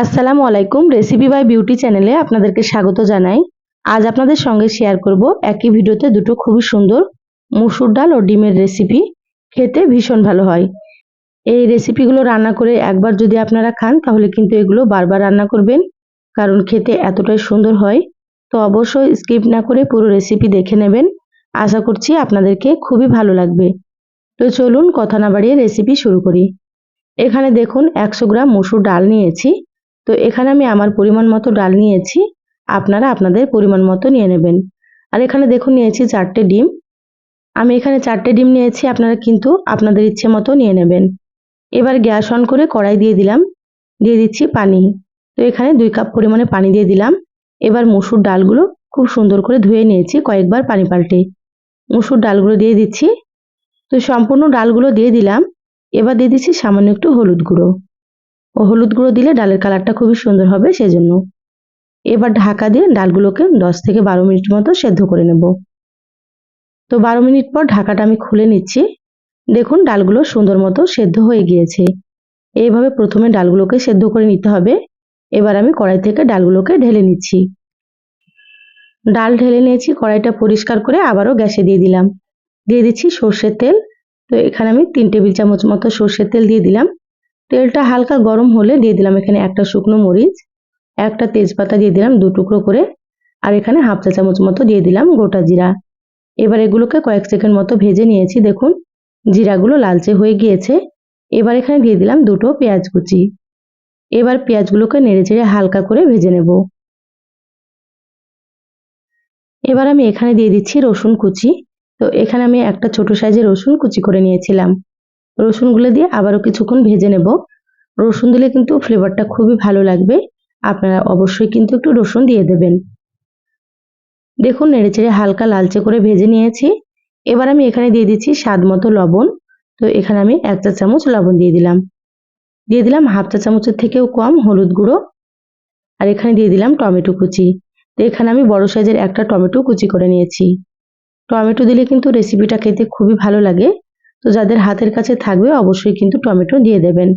আসসালামু আলাইকুম recipe by beauty চ্যানেলে আপনাদেরকে স্বাগত জানাই। আজ আপনাদের সঙ্গে শেয়ার করব একই ভিডিওতে দুটো খুবই সুন্দর মুসুর ডাল ও ডিমের রেসিপি খেতে ভীষণ ভালো হয়। এই রেসিপিগুলো রান্না করে একবার যদি আপনারা খান, তাহলে কিন্তু এগুলো বারবার রান্না করবেন, কারণ খেতে এতটাই সুন্দর হয়। তো অবশ্যই স্কিপ না করে পুরো রেসিপি দেখে নেবেন। আশা করছি আপনাদেরকে খুবই ভালো লাগবে। তো চলুন কথা না বাড়িয়ে রেসিপি শুরু করি। এখানে দেখুন একশো গ্রাম মুসুর ডাল নিয়েছি। তো এখানে আমি আমার পরিমাণ মতো ডাল নিয়েছি। আপনারা আপনাদের পরিমাণ মতো নিয়ে নেবেন। আর এখানে দেখুন নিয়েছি চারটে ডিম। আমি এখানে চারটে ডিম নিয়েছি, আপনারা কিন্তু আপনাদের ইচ্ছে মতো নিয়ে নেবেন। এবার গ্যাস অন করে কড়াই দিয়ে দিলাম। দিয়ে দিচ্ছি পানি। তো এখানে দুই কাপ পরিমাণে পানি দিয়ে দিলাম। এবার মুসুর ডালগুলো খুব সুন্দর করে ধুয়ে নিয়েছি কয়েকবার পানি পাল্টে। মুসুর ডালগুলো দিয়ে দিচ্ছি। তো সম্পূর্ণ ডালগুলো দিয়ে দিলাম। এবার দিয়ে দিচ্ছি সামান্য একটু হলুদ গুঁড়ো। ও হলুদ গুঁড়ো দিলে ডালের কালারটা খুবই সুন্দর হবে, সেজন্য এবার ঢাকা দিয়ে ডালগুলোকে দশ থেকে বারো মিনিট মতো সেদ্ধ করে নেব। তো বারো মিনিট পর ঢাকাটা আমি খুলে নিচ্ছি। দেখুন ডালগুলো সুন্দর মতো সেদ্ধ হয়ে গিয়েছে। এইভাবে প্রথমে ডালগুলোকে সেদ্ধ করে নিতে হবে। এবার আমি কড়াই থেকে ডালগুলোকে ঢেলে নিচ্ছি। ডাল ঢেলে নিয়েছি, কড়াইটা পরিষ্কার করে আবারও গ্যাসে দিয়ে দিলাম। দিয়ে দিচ্ছি সর্ষের তেল। তো এখানে আমি তিন টেবিল চামচ মতো সর্ষের তেল দিয়ে দিলাম। তেলটা হালকা গরম হলে দিয়ে দিলাম এখানে একটা শুকনো মরিচ, একটা তেজপাতা দিয়ে দিলাম দু টুকরো করে, আর এখানে হাফ চা চামচ মতো দিয়ে দিলাম গোটা জিরা। এবার এগুলোকে কয়েক সেকেন্ড মতো ভেজে নিয়েছি, দেখুন জিরাগুলো লালচে হয়ে গিয়েছে। এবার এখানে দিয়ে দিলাম দুটো পেঁয়াজ কুচি। এবার পেঁয়াজগুলোকে নেড়ে চেড়ে হালকা করে ভেজে নেব। এবার আমি এখানে দিয়ে দিচ্ছি রসুন কুচি। তো এখানে আমি একটা ছোট সাইজের রসুন কুচি করে নিয়েছিলাম। রসুনগুলো দিয়ে আবারও কিছুক্ষণ ভেজে নেব। রসুন দিলে কিন্তু ফ্লেভারটা খুবই ভালো লাগবে। আপনারা অবশ্যই কিন্তু একটু রসুন দিয়ে দেবেন। দেখুন, নেড়েচেড়ে হালকা লালচে করে ভেজে নিয়েছি। এবার আমি এখানে দিয়ে দিচ্ছি স্বাদ মতো লবণ। তো এখানে আমি এক চা চামচ লবণ দিয়ে দিলাম। দিয়ে দিলাম হাফ চা চামচের থেকেও কম হলুদ গুঁড়ো। আর এখানে দিয়ে দিলাম টমেটো কুচি। তো এখানে আমি বড় সাইজের একটা টমেটো কুচি করে নিয়েছি। টমেটো দিলে কিন্তু রেসিপিটা খেতে খুবই ভালো লাগে। তো যাদের হাতের কাছে থাকবে অবশ্যই কিন্তু টমেটো দিয়ে দেবেন।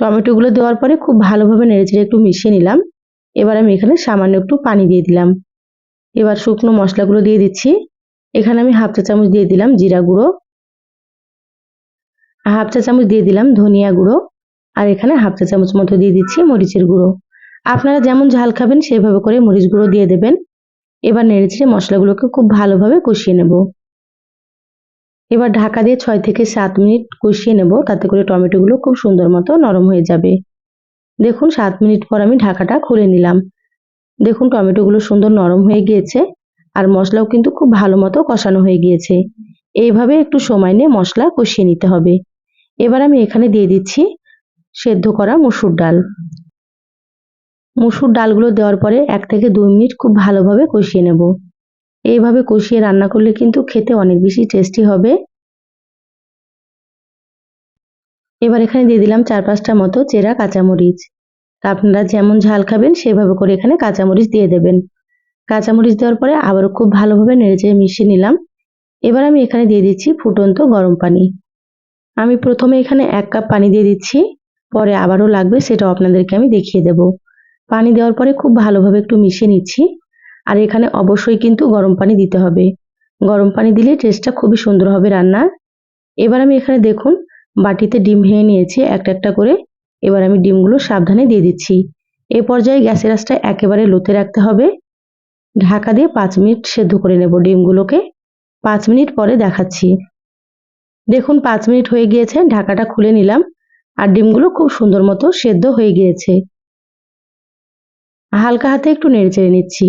টমেটোগুলো দেওয়ার পরে খুব ভালোভাবে নেড়েচেড়ে একটু মিশিয়ে নিলাম। এবার আমি এখানে সামান্য একটু পানি দিয়ে দিলাম। এবার শুকনো মশলাগুলো দিয়ে দিচ্ছি। এখানে আমি হাফ চা চামচ দিয়ে দিলাম জিরা গুঁড়ো। হাফ চা চামচ দিয়ে দিলাম ধনিয়া গুঁড়ো। আর এখানে হাফ চা চামচ মতো দিয়ে দিচ্ছি মরিচের গুঁড়ো। আপনারা যেমন ঝাল খাবেন সেভাবে করে মরিচ গুঁড়ো দিয়ে দেবেন। এবার নেড়েচেড়ে মশলাগুলোকে খুব ভালোভাবে কষিয়ে নেব। এবার ঢাকা দিয়ে ছয় থেকে সাত মিনিট কষিয়ে নেব। তাতে করে টমেটোগুলো খুব সুন্দর মতো নরম হয়ে যাবে। দেখুন, সাত মিনিট পর আমি ঢাকাটা খুলে নিলাম। দেখুন, টমেটোগুলো সুন্দর নরম হয়ে গিয়েছে আর মশলাও কিন্তু খুব ভালো মতো কষানো হয়ে গিয়েছে। এইভাবে একটু সময় নিয়ে মশলা কষিয়ে নিতে হবে। এবার আমি এখানে দিয়ে দিচ্ছি সেদ্ধ করা মুসুর ডাল। মুসুর ডালগুলো দেওয়ার পরে এক থেকে দুই মিনিট খুব ভালোভাবে কষিয়ে নেব। এইভাবে কষিয়ে রান্না করলে কিন্তু খেতে অনেক বেশি টেস্টি হবে। এবার এখানে দিয়ে দিলাম চার পাঁচটা মতো চেরা কাঁচামরিচ। আপনারা যেমন ঝাল খাবেন, সেভাবে করে এখানে কাঁচামরিচ দিয়ে দেবেন। কাঁচামরিচ দেওয়ার পরে আবারও খুব ভালোভাবে নেড়েচেড়ে মিশিয়ে নিলাম। এবার আমি এখানে দিয়ে দিচ্ছি ফুটন্ত গরম পানি। আমি প্রথমে এখানে এক কাপ পানি দিয়ে দিচ্ছি, পরে আবারও লাগবে সেটাও আপনাদেরকে আমি দেখিয়ে দেব। পানি দেওয়ার পরে খুব ভালোভাবে একটু মিশিয়ে নিচ্ছি। আর এখানে অবশ্যই কিন্তু গরম পানি দিতে হবে। গরম পানি দিলে টেস্টটা খুবই সুন্দর হবে রান্নার এবার আমি এখানে দেখুন, বাটিতে ডিম ভেঙে নিয়েছি একটা একটা করে। এবার আমি ডিমগুলো সাবধানে দিয়ে দিচ্ছি। এ পর্যায়ে গ্যাসের আঁচটা একেবারে লোতে রাখতে হবে। ঢাকা দিয়ে পাঁচ মিনিট সেদ্ধ করে নেব ডিমগুলোকে। পাঁচ মিনিট পরে দেখাচ্ছি। দেখুন, পাঁচ মিনিট হয়ে গিয়েছে, ঢাকাটা খুলে নিলাম। আর ডিমগুলো খুব সুন্দর মতো সেদ্ধ হয়ে গিয়েছে। হালকা হাতে একটু নেড়ে চেড়ে নিচ্ছি।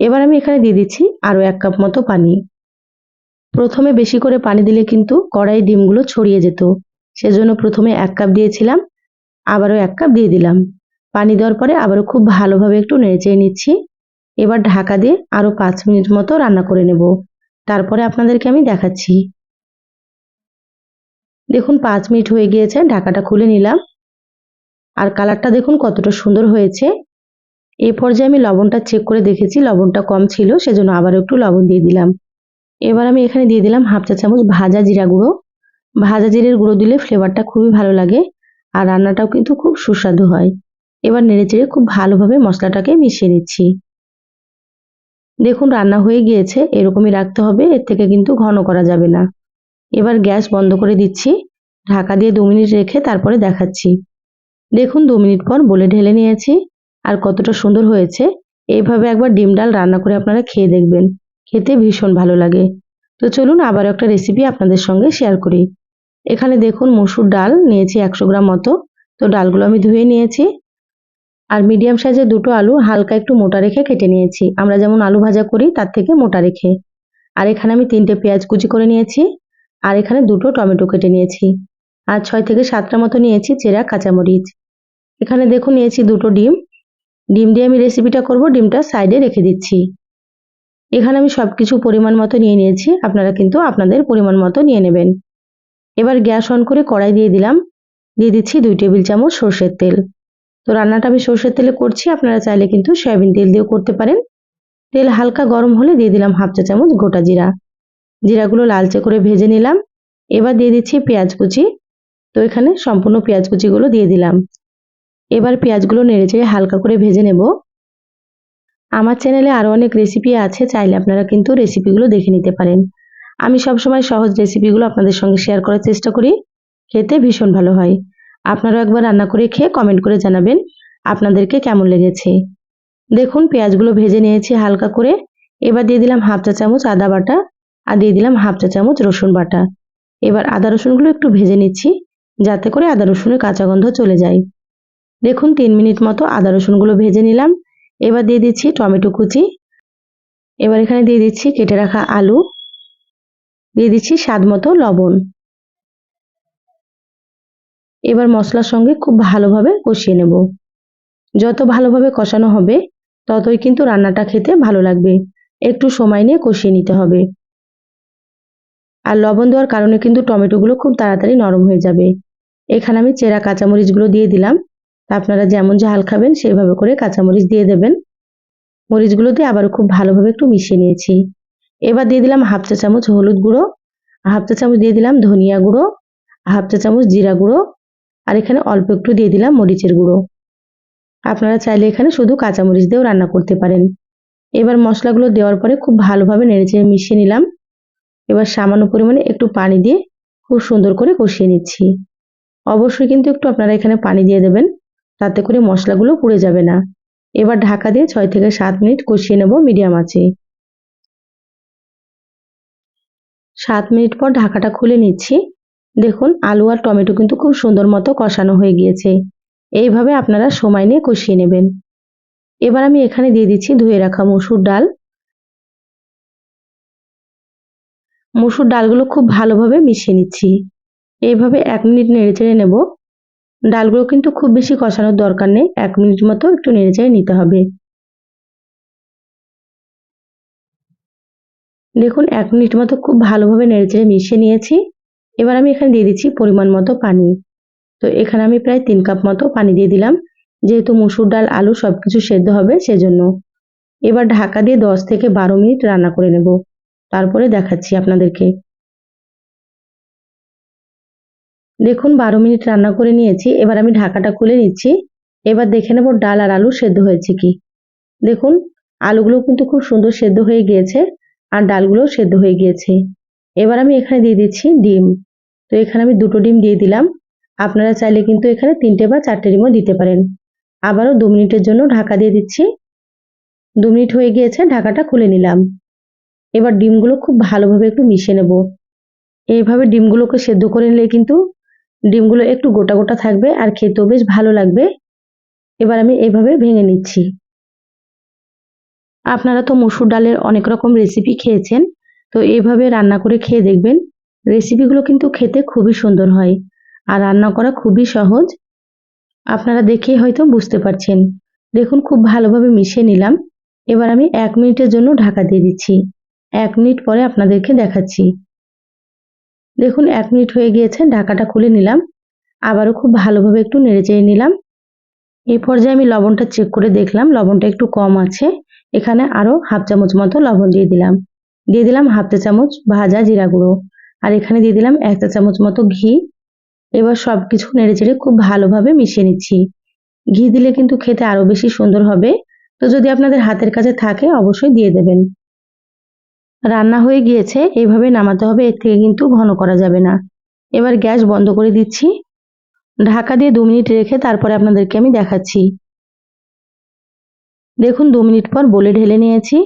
এবার আমি এখানে দিয়ে দিচ্ছি আরও এক কাপ মতো পানি। প্রথমে বেশি করে পানি দিলে কিন্তু কড়াই ডিমগুলো ছড়িয়ে যেত। সেজন্য প্রথমে এক কাপ দিয়েছিলাম, আবারও এক কাপ দিয়ে দিলাম। পানি দেওয়ার পরে আবারও খুব ভালোভাবে একটু নেড়ে নিচ্ছি। এবার ঢাকা দিয়ে আরও পাঁচ মিনিট মতো রান্না করে নেব। তারপরে আপনাদেরকে আমি দেখাচ্ছি। দেখুন, পাঁচ মিনিট হয়ে গিয়েছে, ঢাকাটা খুলে নিলাম। আর কালারটা দেখুন কতটা সুন্দর হয়েছে। এই পর্যায়ে আমি লবণটা চেক করে দেখেছি, লবণটা কম ছিল, সেজন্য আবার একটু লবণ দিয়ে দিলাম। এবার আমি এখানে দিয়ে দিলাম হাফ চা চামচ ভাজা জিরা গুঁড়ো। ভাজা জিরের গুঁড়ো দিলে ফ্লেভারটা খুবই ভালো লাগে আর রান্নাটাও কিন্তু খুব সুস্বাদু হয়। এবার নেড়ে চেড়ে খুব ভালোভাবে মশলাটাকে মিশিয়ে নিচ্ছি। দেখুন, রান্না হয়ে গিয়েছে, এরকমই রাখতে হবে, এর থেকে কিন্তু ঘন করা যাবে না। এবার গ্যাস বন্ধ করে দিচ্ছি, ঢাকা দিয়ে দু মিনিট রেখে তারপরে দেখাচ্ছি। দেখুন, দু মিনিট পর বলে ঢেলে নিয়েছি। আর কতটা সুন্দর হয়েছে। এইভাবে একবার ডিম ডাল রান্না করে আপনারা খেয়ে দেখবেন। খেতে ভীষণ ভালো লাগে। তো চলুন আবার একটা রেসিপি আপনাদের সঙ্গে শেয়ার করি। এখানে দেখুন মসুর ডাল নিয়েছি একশো গ্রাম মতো। তো ডালগুলো আমি ধুয়ে নিয়েছি। আর মিডিয়াম সাইজের দুটো আলু হালকা একটু মোটা রেখে কেটে নিয়েছি। আমরা যেমন আলু ভাজা করি, তার থেকে মোটা রেখে। আর এখানে আমি তিনটে পেঁয়াজ কুচি করে নিয়েছি। আর এখানে দুটো টমেটো কেটে নিয়েছি। আর ছয় থেকে সাতটা মতো নিয়েছি চেরা কাঁচামরিচ। এখানে দেখুন নিয়েছি দুটো ডিম। ডিম দিয়ে আমি রেসিপিটা করব, ডিমটা সাইডে রেখে দিচ্ছি। এখানে আমি সব কিছু পরিমাণ মতো নিয়ে নিয়েছি, আপনারা কিন্তু আপনাদের পরিমাণ মতো নিয়ে নেবেন। এবার গ্যাস অন করে কড়াই দিয়ে দিলাম, দিয়ে দিচ্ছি দুই টেবিল চামচ সর্ষের তেল। তো রান্নাটা আমি সর্ষের তেলে করছি, আপনারা চাইলে কিন্তু সয়াবিন তেল দিয়েও করতে পারেন। তেল হালকা গরম হলে দিয়ে দিলাম হাফ চা চামচ গোটা জিরা। জিরাগুলো লালচে করে ভেজে নিলাম। এবার দিয়ে দিচ্ছি পেঁয়াজ কুচি। তো এখানে সম্পূর্ণ পেঁয়াজ কুচিগুলো দিয়ে দিলাম। এবার পেঁয়াজগুলো নেড়ে চেড়ে হালকা করে ভেজে নেব। আমার চ্যানেলে আরও অনেক রেসিপি আছে, চাইলে আপনারা কিন্তু রেসিপিগুলো দেখে নিতে পারেন। আমি সবসময় সহজ রেসিপিগুলো আপনাদের সঙ্গে শেয়ার করার চেষ্টা করি, খেতে ভীষণ ভালো হয়। আপনারাও একবার রান্না করে খেয়ে কমেন্ট করে জানাবেন আপনাদেরকে কেমন লেগেছে। দেখুন, পেঁয়াজগুলো ভেজে নিয়েছি হালকা করে। এবার দিয়ে দিলাম হাফ চা চামচ আদা বাটা আর দিয়ে দিলাম হাফ চা চামচ রসুন বাটা। এবার আদা রসুনগুলো একটু ভেজে নিচ্ছি, যাতে করে আদা রসুনের কাঁচা গন্ধ চলে যায়। দেখুন, তিন মিনিট মতো আদা রসুনগুলো ভেজে নিলাম। এবার দিয়ে দিচ্ছি টমেটো কুচি। এবার এখানে দিয়ে দিচ্ছি কেটে রাখা আলু। দিয়ে দিচ্ছি স্বাদ মতো লবণ। এবার মশলার সঙ্গে খুব ভালোভাবে কষিয়ে নেব। যত ভালোভাবে কষানো হবে, ততই কিন্তু রান্নাটা খেতে ভালো লাগবে। একটু সময় নিয়ে কষিয়ে নিতে হবে। আর লবণ দেওয়ার কারণে কিন্তু টমেটোগুলো খুব তাড়াতাড়ি নরম হয়ে যাবে। এখানে আমি চেরা কাঁচামরিচগুলো দিয়ে দিলাম। আপনারা যেমন ঝাল খাবেন, সেইভাবে করে কাঁচামরিচ দিয়ে দেবেন। মরিচগুলো দিয়ে আবারও খুব ভালোভাবে একটু মিশিয়ে নিয়েছি। এবার দিয়ে দিলাম হাফ চা চামচ হলুদ গুঁড়ো, হাফ চা চামচ দিয়ে দিলাম ধনিয়া গুঁড়ো, হাফ চা চামচ জিরা গুঁড়ো, আর এখানে অল্প একটু দিয়ে দিলাম মরিচের গুঁড়ো। আপনারা চাইলে এখানে শুধু কাঁচামরিচ দিয়েও রান্না করতে পারেন। এবার মশলাগুলো দেওয়ার পরে খুব ভালোভাবে নেড়েচেড়ে মিশিয়ে নিলাম। এবার সামান্য পরিমাণে একটু পানি দিয়ে খুব সুন্দর করে কষিয়ে নিচ্ছি। অবশ্যই কিন্তু একটু আপনারা এখানে পানি দিয়ে দেবেন। তাতে করে মশলাগুলো পুড়ে যাবে না। এবার ঢাকা দিয়ে ছয় থেকে সাত মিনিট কষিয়ে নেব মিডিয়াম আছে সাত মিনিট পর ঢাকাটা খুলে নিচ্ছি। দেখুন, আলু আর টমেটো কিন্তু খুব সুন্দর মতো কষানো হয়ে গিয়েছে। এইভাবে আপনারা সময় নিয়ে কষিয়ে নেবেন। এবার আমি এখানে দিয়ে দিচ্ছি ধুয়ে রাখা মসুর ডাল। মসুর ডালগুলো খুব ভালোভাবে মিশিয়ে নিচ্ছি। এইভাবে এক মিনিট নেড়ে চেড়ে নেব। ডালগুলো কিন্তু খুব বেশি কষানোর দরকার নেই। এক মিনিট মতো একটু নেড়ে চেড়ে নিতে হবে। দেখুন, এক মিনিট মতো খুব ভালোভাবে নেড়ে চেড়ে মিশিয়ে নিয়েছি। এবার আমি এখানে দিয়ে দিচ্ছি পরিমাণ মতো পানি। তো এখানে আমি প্রায় তিন কাপ মতো পানি দিয়ে দিলাম। যেহেতু মুসুর ডাল, আলু সব কিছু সেদ্ধ হবে সেজন্য। এবার ঢাকা দিয়ে দশ থেকে বারো মিনিট রান্না করে নেব। তারপরে দেখাচ্ছি আপনাদেরকে। দেখুন, বারো মিনিট রান্না করে নিয়েছি। এবার আমি ঢাকাটা খুলে নিচ্ছি। এবার দেখে নেব ডাল আর আলু সেদ্ধ হয়েছে কি। দেখুন আলুগুলো কিন্তু খুব সুন্দর সেদ্ধ হয়ে গিয়েছে আর ডালগুলো সেদ্ধ হয়ে গিয়েছে। এবার আমি এখানে দিয়ে দিচ্ছি ডিম। তো এখানে আমি দুটো ডিম দিয়ে দিলাম। আপনারা চাইলে কিন্তু এখানে তিনটে বা চারটে ডিমও দিতে পারেন। আবারও দু মিনিটের জন্য ঢাকা দিয়ে দিচ্ছি। দু মিনিট হয়ে গিয়েছে, ঢাকাটা খুলে নিলাম। এবার ডিমগুলো খুব ভালোভাবে একটু মিশিয়ে নেব। এইভাবে ডিমগুলোকে সেদ্ধ করে নিলে কিন্তু ডিমগুলো একটু গোটা গোটা থাকবে আর খেতেও বেশ ভালো লাগবে। এবার আমি এভাবে ভেঙে নিচ্ছি। আপনারা তো মসুর ডালের অনেক রকম রেসিপি খেয়েছেন, তো এইভাবে রান্না করে খেয়ে দেখবেন রেসিপিগুলো কিন্তু খেতে খুবই সুন্দর হয় আর রান্না করা খুবই সহজ। আপনারা দেখে হয়তো বুঝতে পারছেন। দেখুন, খুব ভালোভাবে মিশিয়ে নিলাম। এবার আমি এক মিনিটের জন্য ঢাকা দিয়ে দিচ্ছি। এক মিনিট পরে আপনাদেরকে দেখাচ্ছি। দেখুন, এক মিনিট হয়ে গিয়েছে, ঢাকাটা খুলে নিলাম। আবারও খুব ভালোভাবে একটু নেড়ে চেড়ে নিলাম। এই পর্যায়ে আমি লবণটা চেক করে দেখলাম, লবণটা একটু কম আছে। এখানে আরও হাফ চামচ মতো লবণ দিয়ে দিলাম। দিয়ে দিলাম হাফ চা চামচ ভাজা জিরা গুঁড়ো। আর এখানে দিয়ে দিলাম এক চা চামচ মতো ঘি। এবার সব কিছু নেড়ে চেড়ে খুব ভালোভাবে মিশিয়ে নিচ্ছি। ঘি দিলে কিন্তু খেতে আরও বেশি সুন্দর হবে। তো যদি আপনাদের হাতের কাছে থাকে, অবশ্যই দিয়ে দেবেন। রান্না হয়ে গিয়েছে এইভাবে নামাতে হবে, এর থেকে কিন্তু ঘন করা যাবে না। এবার গ্যাস বন্ধ করে দিচ্ছি। ঢাকা দিয়ে দু মিনিট রেখে তারপরে আপনাদেরকে আমি দেখাচ্ছি। দেখুন, দু মিনিট পর বলে ঢেলে নিয়েছি।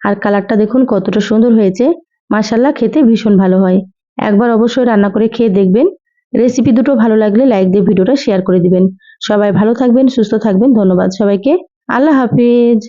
আর কালারটা দেখুন, কতটা সুন্দর হয়েছে। মাসাল্লাহ খেতে ভীষণ ভালো হয়। একবার অবশ্যই রান্না করে খেয়ে দেখবেন। রেসিপি দুটো ভালো লাগলে লাইক দিয়ে ভিডিওটা শেয়ার করে দিবেন। সবাই ভালো থাকবেন, সুস্থ থাকবেন। ধন্যবাদ সবাইকে। আল্লাহ হাফিজ।